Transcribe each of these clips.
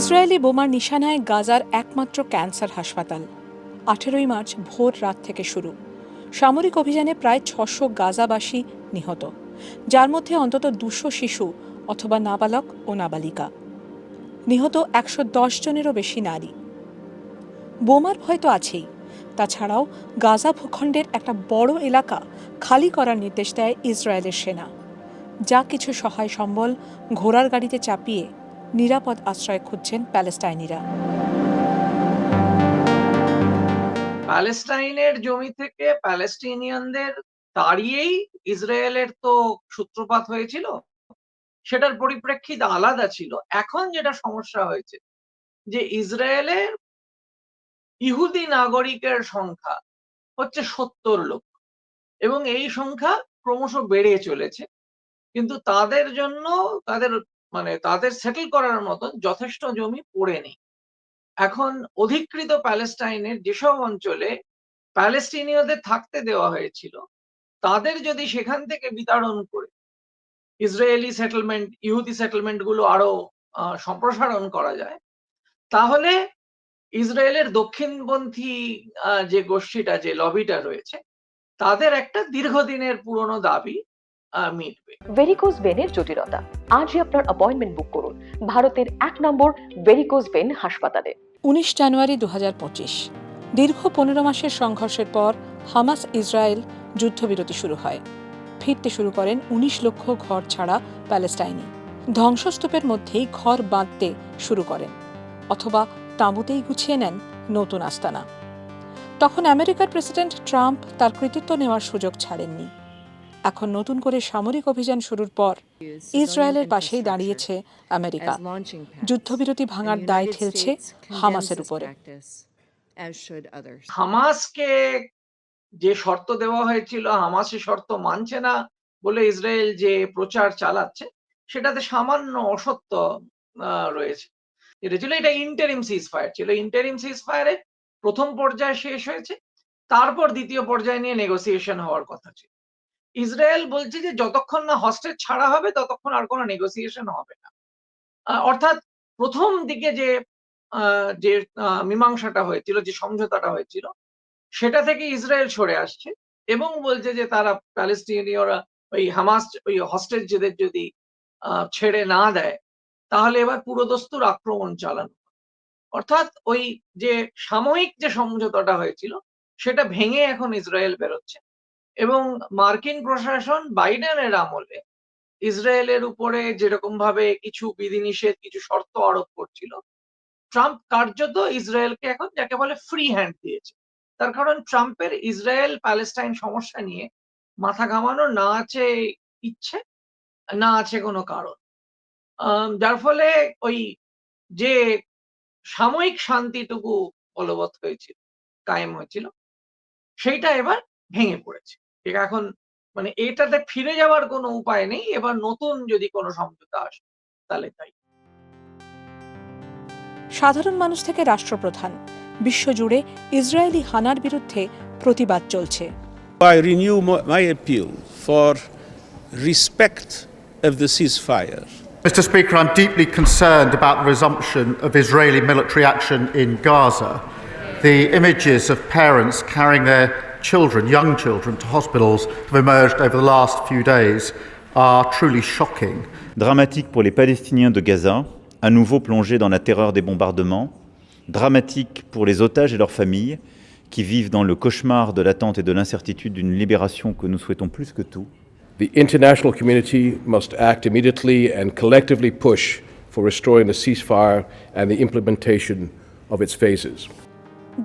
Israeli বোমার নিশানায় গাজার একমাত্র ক্যান্সার হাসপাতাল। আঠেরোই মার্চ ভোর রাত থেকে শুরু। সামরিক অভিযানে প্রায় ছশো গাজাবাসী নিহত, যার মধ্যে অন্তত দুশো শিশু অথবা নাবালক ও নাবালিকা। নিহত একশো দশ জনেরও বেশি নারী। বোমার ভয় তো আছেই। তাছাড়াও গাজা ভূখণ্ডের একটা বড় এলাকা খালি করার নির্দেশ দেয় ইসরায়েলের সেনা। যা কিছু সহায় সম্বল ঘোড়ার গাড়িতে চাপিয়ে নিরাপদ আশ্রয় খুঁজছেন প্যালেস্টাইনিরা। প্যালেস্টাইনের জমি থেকে প্যালেস্টিনিয়ানদের তাড়িয়েই ইসরায়েলের তো সূত্রপাত হয়েছিল, সেটার পরিপ্রেক্ষিত আলাদা ছিল। এখন যেটা সমস্যা হয়েছে, যে ইসরায়েলের ইহুদি নাগরিকের সংখ্যা হচ্ছে সত্তর লক্ষ এবং এই সংখ্যা ক্রমশ বেড়ে চলেছে, কিন্তু তাদের জন্য, তাদের মানে তাদের সেটেল করার মতন যথেষ্ট জমি পড়ে নেই। এখন অধিকৃত প্যালেস্টাইনের যেসব অঞ্চলে প্যালেস্টিনীয়দের থাকতে দেওয়া হয়েছিল, তাদের যদি সেখান থেকে বিতাড়ন করে, ইসরায়েলি সেটেলমেন্ট ইহুদি সেটেলমেন্টগুলো আরও সম্প্রসারণ করা যায়, তাহলে ইসরায়েলের দক্ষিণপন্থী যে গোষ্ঠীটা, যে লবিটা রয়েছে, তাদের একটা দীর্ঘদিনের পুরনো দাবি মিটবে ভেরিকোজ ভেনের জটিলতা। আজই আপনার অ্যাপয়েন্টমেন্ট বুক করুন। ভারতের এক নম্বর ভেরিকোজ ভেন হাসপাতালে। উনিশ জানুয়ারি দু দীর্ঘ পনেরো মাসের সংঘর্ষের পর হামাস ইসরায়েল যুদ্ধবিরতি শুরু হয়। ফিরতে শুরু করেন উনিশ লক্ষ ঘর ছাড়া প্যালেস্টাইনি। ধ্বংসস্তূপের মধ্যেই ঘর বাঁধতে শুরু করেন অথবা তাঁবুতেই গুছিয়ে নেন নতুন আস্তানা। তখন আমেরিকার প্রেসিডেন্ট ট্রাম্প তার কৃতিত্ব নেওয়ার সুযোগ ছাড়েননি। এখন নতুন করে সামরিক অভিযান শুরুর পর ইসরায়েলের পাশেই দাঁড়িয়েছে আমেরিকা। যুদ্ধবিরতি ভাঙার দায় ঠেলছে হামাসের উপরে। হামাসকে যে শর্ত দেওয়া হয়েছিল হামাসে শর্ত মানছে না বলে ইসরায়েল যে প্রচার চালাচ্ছে, সেটাতে সামান্য অসত্য রয়েছে। যেটা ছিল, এটা ইন্টারিম সিজ ফায়ার ছিল। ইন্টারিম সিজ ফায়ারে প্রথম পর্যায়ে শেষ হয়েছে, তারপর দ্বিতীয় পর্যায়ে নিয়ে নেগোসিয়েশন হওয়ার কথা ছিল। ইসরায়েল বলছে যে যতক্ষণ না হস্টেজ ছাড়া হবে, ততক্ষণ আর কোনো নেগোসিয়েশন হবে না। অর্থাৎ প্রথম দিকে যে যে মীমাংসাটা হয়েছিল, যে সমঝোতাটা হয়েছিল, সেটা থেকে ইসরায়েল সরে আসছে এবং বলছে যে তারা প্যালেস্টিনীয়রা, ওই হামাস, ওই হস্টেজদের যদি ছেড়ে না দেয়, তাহলে এবার পুরোদস্তুর আক্রমণ চালানো অর্থাৎ ওই যে সাময়িক যে সমঝোতাটা হয়েছিল, সেটা ভেঙে এখন ইসরায়েল বেরোচ্ছে। এবং মার্কিন প্রশাসন বাইডেনের আমলে ইসরায়েলের উপরে যেরকম ভাবে কিছু বিধিনিষেধ, কিছু শর্ত আরোপ করছিল, ট্রাম্প কার্যত ইসরায়েলকে এখন যাকে বলে ফ্রি হ্যান্ড দিয়েছে। তার কারণ ট্রাম্পের ইসরায়েল প্যালেস্টাইন সমস্যা নিয়ে মাথা ঘামানো না আছে ইচ্ছে, না আছে কোনো কারণ। যার ফলে ওই যে সাময়িক শান্তিটুকু বলবৎ হয়েছিল, কায়েম হয়েছিল, সেইটা এবার ভেঙে পড়েছে। এখন মানে এটাতে ফিরে যাওয়ার কোনো উপায় নেই এবার নতুন যদি কোনো সমঝোতা আসে তাহলে তাই সাধারণ মানুষ থেকে রাষ্ট্রপ্রধান বিশ্বজুড়ে ইসরায়েলি হানার বিরুদ্ধে প্রতিবাদ চলছে I renew my appeal for respect of the ceasefire. Mr. Speaker, I'm deeply concerned about the resumption of Israeli military action in Gaza. The images of parents carrying their children, young children, to hospitals have emerged over the last few days are truly shocking. Dramatique pour les Palestiniens de Gaza, à nouveau plongés dans la terreur des bombardements. Dramatique pour les otages et leurs familles, qui vivent dans le cauchemar de l'attente et de l'incertitude d'une libération que nous souhaitons plus que tout. The international community must act immediately and collectively push for restoring the ceasefire and the implementation of its phases.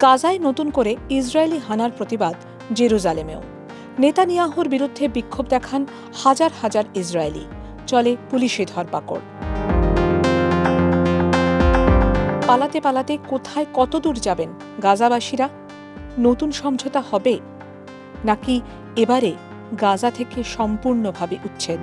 গাজায় নতুন করে Israeli হানার প্রতিবাদ জেরুজালেমেও। নেতানিয়াহুর বিরুদ্ধে বিক্ষোভ দেখান হাজার হাজার ইসরায়েলি। চলে পুলিশে ধরপাকড়। পালাতে পালাতে কোথায় কত দূর যাবেন গাজাবাসীরা? নতুন সমঝোতা হবে? নাকি এবারে গাজা থেকে সম্পূর্ণভাবে উচ্ছেদ?